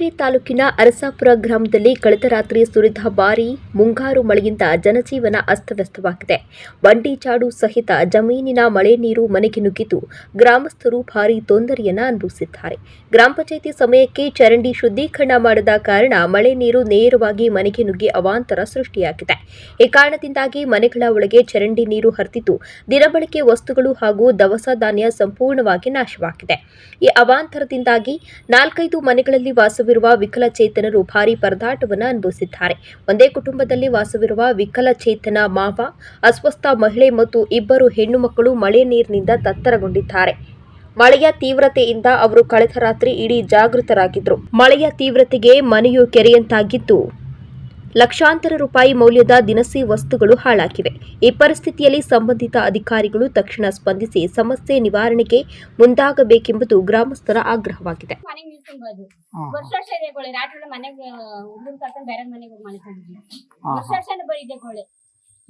ತಾಲೂಕಿನ ಅರಸಾಪುರ ಗ್ರಾಮದಲ್ಲಿ ಕಳೆದ ರಾತ್ರಿ ಸುರಿದ ಬಾರಿ ಮುಂಗಾರು ಮಳೆಯಿಂದ ಜನಜೀವನ ಅಸ್ತವ್ಯಸ್ತವಾಗಿದೆ. ಬಂಡಿ ಚಾಡು ಸಹಿತ ಜಮೀನಿನ ಮಳೆ ನೀರು ಮನೆಗೆ ನುಗ್ಗಿದ್ದು ಗ್ರಾಮಸ್ಥರು ಭಾರೀ ತೊಂದರೆಯನ್ನ ಅನುಭವಿಸಿದ್ದಾರೆ. ಗ್ರಾಮ ಪಂಚಾಯಿತಿ ಸಮಯಕ್ಕೆ ಚರಂಡಿ ಶುದ್ಧೀಕರಣ ಮಾಡದ ಕಾರಣ ಮಳೆ ನೀರು ನೇರವಾಗಿ ಮನೆಗೆ ನುಗ್ಗಿ ಅವಾಂತರ ಸೃಷ್ಟಿಯಾಗಿದೆ. ಈ ಕಾರಣದಿಂದಾಗಿ ಮನೆಗಳ ಒಳಗೆ ಚರಂಡಿ ನೀರು ಹರಿದಿದ್ದು ದಿನಬಳಕೆ ವಸ್ತುಗಳು ಹಾಗೂ ದವಸ ಧಾನ್ಯ ಸಂಪೂರ್ಣವಾಗಿ ನಾಶವಾಗಿದೆ. ಈ ಅವಾಂತರದಿಂದಾಗಿ ನಾಲ್ಕೈದು ಮನೆಗಳಲ್ಲಿ ವಾಸವಿರುವ ವಿಕಲಚೇತನರು ಭಾರಿ ಪರದಾಟವನ್ನು ಅನುಭವಿಸಿದ್ದಾರೆ. ಒಂದೇ ಕುಟುಂಬದಲ್ಲಿ ವಾಸವಿರುವ ವಿಕಲಚೇತನ ಮಾವ, ಅಸ್ವಸ್ಥ ಮಹಿಳೆ ಮತ್ತು ಇಬ್ಬರು ಹೆಣ್ಣು ಮಕ್ಕಳು ಮಳೆ ನೀರಿನಿಂದ ತತ್ತರಗೊಂಡಿದ್ದಾರೆ. ಮಳೆಯ ತೀವ್ರತೆಯಿಂದ ಅವರು ಕಳೆದ ರಾತ್ರಿ ಇಡೀ ಜಾಗೃತರಾಗಿದ್ದರು. ಮಳೆಯ ತೀವ್ರತೆಗೆ ಮನೆಯು ಕೆರೆಯಂತಾಗಿದ್ದು ಲಕ್ಷಾಂತರ ರೂಪಾಯಿ ಮೌಲ್ಯದ ದಿನಸಿ ವಸ್ತುಗಳು ಹಾಳಾಗಿವೆ. ಈ ಪರಿಸ್ಥಿತಿಯಲ್ಲಿ ಸಂಬಂಧಿತ ಅಧಿಕಾರಿಗಳು ತಕ್ಷಣ ಸ್ಪಂದಿಸಿ ಸಮಸ್ಯೆ ನಿವಾರಣೆಗೆ ಮುಂದಾಗಬೇಕೆಂಬುದು ಗ್ರಾಮಸ್ಥರ ಆಗ್ರಹವಾಗಿದೆ.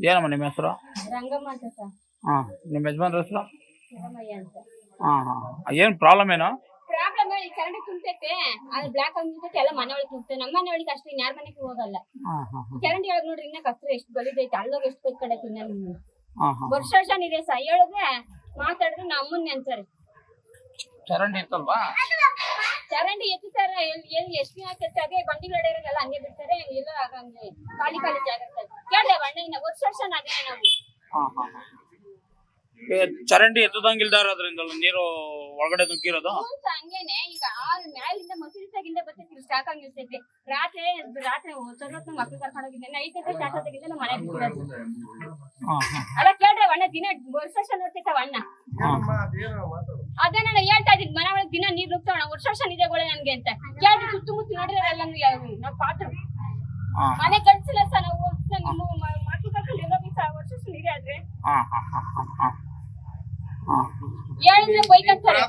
ಏನಮ್ಮ ನಿಮ್ಮ ಹೆಸರು? ರಂಗಮ್ಮ ಅಂತ ಸರ್. ಹಾಂ. ನಿಮ್ಮ ಯಜಮಾನ್ರ ಹೆಸರು? ಶಿವಮಯ್ಯ ಅಂತ. ಹಾಂ ಹಾಂ. ಏನು ಪ್ರಾಬ್ಲಮ್ ಏನು? ಪ್ರಾಬ್ಲಮ್ ಹೇಳಿ ಚರಂಡಿ ತುಂಬತೈತೆ ಅದು ಬ್ಲಾಕ್ ಆಗಿರ್ತೈತೆ ಎಲ್ಲ ಮನೆ ಒಳಗೆ ತುಂಬತೆ ನಮ್ಮ ಮನೆ ಒಳಗೆ ಅಷ್ಟೇ ಯಾರ ಮನೆಗೆ ಹೋಗಲ್ಲ. ಚರಂಡಿ ಒಳಗೆ ನೋಡ್ರಿ ಇನ್ನ ಕಷ್ಟ ಎಷ್ಟು ಗಲಿದೈತೆ ಅಲ್ಲೋಗ ಎಷ್ಟು ಕೈ ಕಡೆ ತಿನ್ನ ಹಾಂ ಹಾಂ. ವರ್ಷ ವರ್ಷ ಇದೆ ಸರ್. ಹೇಳಿದ್ರೆ ಮಾತಾಡಿದ್ರೆ ನಮ್ಮನ್ನ ಅಂತಾರೆ ಚರಂಡಿ ಇರ್ತಲ್ವಾ ಚರಂಡಿ ಎತ್ತಿತಾರ ಎಲ್ಲಿ ಎಲ್ಲಿ ಎಷ್ಟು ಆಗ್ತೈತೆ ಅದೇ ಬಂಡಿ ಇರೋದೆಲ್ಲ ಹಂಗೆ ಬಿಡ್ತಾರೆ ಎಲ್ಲೋ ಹಂಗೆ ಖಾಲಿ ಖಾಲಿ ಜಾಗ ಇರ್ತದೆ. ಕೇಳ್ದೆ ವರ್ಷ ವರ್ಷ ನಾವು. ಚರಂಡಿ ಎತ್ತದಂಗಿಲ್ದಾರ ಅದರಿಂದ ನೀರು ಒಳಗಡೆ ನುಗ್ಗಿರೋದು? ಹಂಗೇನೆ. ಈಗ ಆ ಮ್ಯಾಲಿಂದ ಮಸೂರಿ ತಗಿಂದ ಬರ್ತೈತಿ ರಾತ್ರಿ ರಾತ್ರಿ ಕರ್ಕೊಂಡು ಹೋಗಿದ್ದೆ. ನೈಟ್ ನಮ್ಮ ಅಲ್ಲ ಕೇಳ್ರಿ ಅಣ್ಣ ದಿನ ವರ್ಷ ವರ್ಷ ನೋಡ್ತಿರ್ತಾವ ಅಣ್ಣ. ಹಾಂ. ಅದೇ ನಾನು ಹೇಳ್ತಾ ಇದ್ದೀನಿ ಮನೆ ಒಳಗೆ ದಿನ ನೀರ್ ನುಗ್ತಾವಣ ವರ್ಷ ವರ್ಷ ನಿಜಗಳೇ ನನ್ಗೆ ಅಂತ. ಕೇಳ್ರಿ ಸುತ್ತಮುತ್ತ ನೋಡ್ರಿ ಎಲ್ಲ ನಾವು ಪಾತ್ರ. ಹಾಂ. ಮನೆ ಕಳ್ಸಿಲ್ಲ ಸರ್ ನಾವು. ನಿಮ್ಮ ಮ- ಮಕ್ಳು ಕರ್ಕೊಂಡು ಎಲ್ಲೋಗಿ ವರ್ಷ ವರ್ಷ ನೀರೇ ಆದ್ರೆ. ಹೇಳಿದ್ರೆ ಬೈಕಂತಾರೆ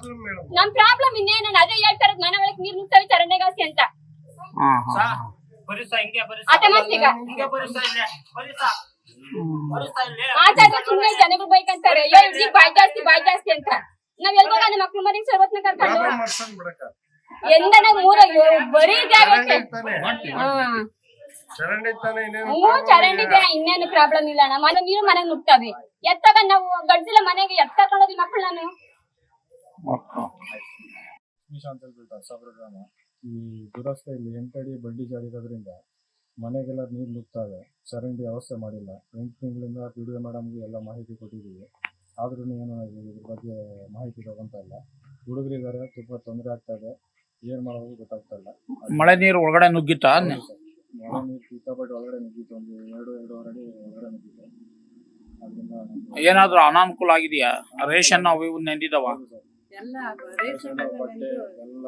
ನಮ್ ಪ್ರಾಬ್ಲಮ್ ಇನ್ನೇನ ಅದೇ ಹೇಳ್ತಾರ ಮನೆ ಒಳಗೆ ನೀರ್ ನುಗ್ತಾವೆ ಚರಂಡಿಗಾಸಿ ಅಂತ. ಮಾತಾಡ್ತಾ ಸುಮ್ಮನೆ ಜನಗಳು ಬೈಕ್ ಅಂತಾರೆ ಇವ್ರಿಗೆ ಬಾಯ್ ಜಾಸ್ತಿ ಬಾಯ್ ಜಾಸ್ತಿ ಅಂತ. ನಾವ್ ಎಲ್ಗೋ ನಮ್ಮ ಮಕ್ಳು ಮರಿ ಸರ್ವತ್ನ ಕರ್ಕೊಂಡು ಎಂದನ ಮೂರ ಬರೀ ಜಾಗ ಹ್ಞೂ ಚರಂಡಿ ಇದೆ ಇನ್ನೇನು ಪ್ರಾಬ್ಲಮ್ ಇಲ್ಲ ನಮ್ಮ ಮನೆ ನೀರು ಮನೆಗೆ ನುಗ್ತವೆ ಎತ್ತಾಗ ನಾವು ಗಡ್ಸಿಲ್ಲ ಮನೆಗೆ ಎತ್ತ ಕರ್ಕೊಂಡೋಗಿ ಮಕ್ಳು ನಾನು ಓಕೆ ವಿಷ ಅಂತ ಹೇಳ್ಬಿಟ್ಟು ಸಾಬ್ರ ಗ್ರಾಮ ಈ ದುರಸ್ತೆಯಲ್ಲಿ ಎಂಟಡಿ ಬಡ್ಡಿ ಜಾರಿರೋದ್ರಿಂದ ಮನೆಗೆಲ್ಲ ನೀರು ನುಗ್ತಾವೆ. ಚರಂಡಿ ವ್ಯವಸ್ಥೆ ಮಾಡಿಲ್ಲ. ಎಂಟು ತಿಂಗಳಿಂದ ಪಿ ಡಿ ಎ ಮೇಡಮ್ಗೆ ಎಲ್ಲ ಮಾಹಿತಿ ಕೊಟ್ಟಿದ್ದೀವಿ. ಆದ್ರೂ ಏನು ಇದ್ರ ಬಗ್ಗೆ ಮಾಹಿತಿ ತಗೊಂತ ಇಲ್ಲ ಹುಡುಗರಿದ್ದಾರೆ ತುಂಬ ತೊಂದರೆ ಆಗ್ತಾ ಇದೆ. ಏನು ಮಾಡೋದು ಗೊತ್ತಾಗ್ತಾ ಇಲ್ಲ. ಮಳೆ ನೀರು ಒಳಗಡೆ ನುಗ್ಗಿತ್ತಾ? ಸಿಕ್ಕಾಪಟ್ಟೆ ಒಳಗಡೆ ನುಗ್ಗಿತ್ತು ಒಂದು ಎರಡು ಎರಡೂವರೆ ಅಡಿ ಒಳಗಡೆ ನುಗ್ಗಿತ್ತು ಅದರಿಂದ ಏನಾದರೂ ಅನಾನುಕೂಲ ಆಗಿದೆಯಾ? ರೇಷನ್ ಅವು ಇವು ನೆಂದಿದಾವ. ಎಲ್ಲ ರೇಷನ್, ಬಟ್ಟೆ ಎಲ್ಲ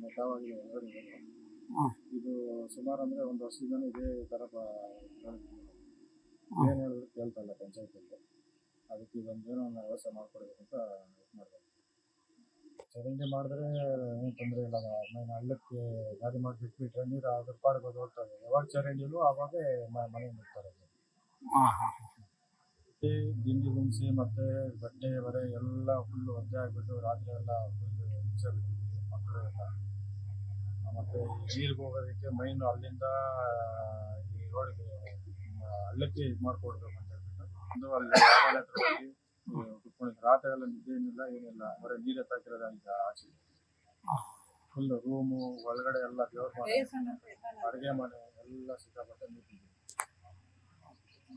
ನೆಟ್ಟವಾಗಿದೆ ಒಳಗಡೆ ಇದೆ. ಹ್ಮ್. ಇದು ಸುಮಾರು ಅಂದ್ರೆ ಒಂದು ವರ್ಷದಿಂದ ಇದೇ ತರ ಏನ್ ಹೇಳಿದ್ರು ಕೇಳ್ತಾ ಇಲ್ಲ ಪಂಚಾಯತ್ ಅದಕ್ಕೆ ಇದೊಂದೇನೋ ಒಂದು ವ್ಯವಸ್ಥೆ ಮಾಡ್ಕೊಡ್ಬೇಕಂತ ಮಾಡ್ಬೇಕು ಚರಂಡಿ ಮಾಡಿದ್ರೆ ಏನು ತೊಂದರೆ ಇಲ್ಲ. ಆಮೇಲೆ ಹಳ್ಳಕ್ಕೆ ಗಾಡಿ ಮಾಡಿ ಬಿಟ್ಬಿಟ್ರೆ ನೀರು ಅದ್ರ ಪಾಡಿಗೆ ಅದು ಹೋಗ್ತಾರೆ ಯಾವಾಗ ಚರಂಡಿಲು ಆವಾಗೇ ಮನೆಗೆ ಬಿಡ್ತಾರೆ ಹಾಂ ಹಾಂ. ದಿಂಡಿ ಗುಂಸಿ ಮತ್ತೆ ಬಟ್ಟೆ ಬರೆ ಎಲ್ಲ ಫುಲ್ ಒದ್ದೆ ಆಗ್ಬಿಟ್ಟು ರಾತ್ರಿ ಎಲ್ಲ ಫುಲ್ ಹಿಂಸೆ ಬಿಟ್ಟಿದ್ವಿ ಮಕ್ಕಳು ಎಲ್ಲ. ಮತ್ತೆ ನೀರಿಗೆ ಹೋಗೋದಕ್ಕೆ ಮೈನ್ ಅಲ್ಲಿಂದ ಈ ರೋಡ್ಗೆ ಹಳ್ಳಕ್ಕೆ ಇದು ಮಾಡ್ಕೊಡ್ಬೇಕು ಅಂತ ಹೇಳ್ಬಿಟ್ಟು. ಒಂದು ಅಲ್ಲಿ ಹತ್ರ ಹೋಗಿ ರಾತ್ರಿ ಎಲ್ಲ ನಿದ್ದೆ ಏನಿಲ್ಲ ಏನಿಲ್ಲ. ಬರೀ ನೀರು ಎತ್ತಾಕಿರೋದ ಈಗ ಆಚೆ. ಫುಲ್ ರೂಮು ಒಳಗಡೆ ಎಲ್ಲ ದೇವ್ರ ಮನೆ ಅಡುಗೆ ಮನೆ ಎಲ್ಲ ಸಿಕ್ಕಾಪಟ್ಟೆ ನೀರು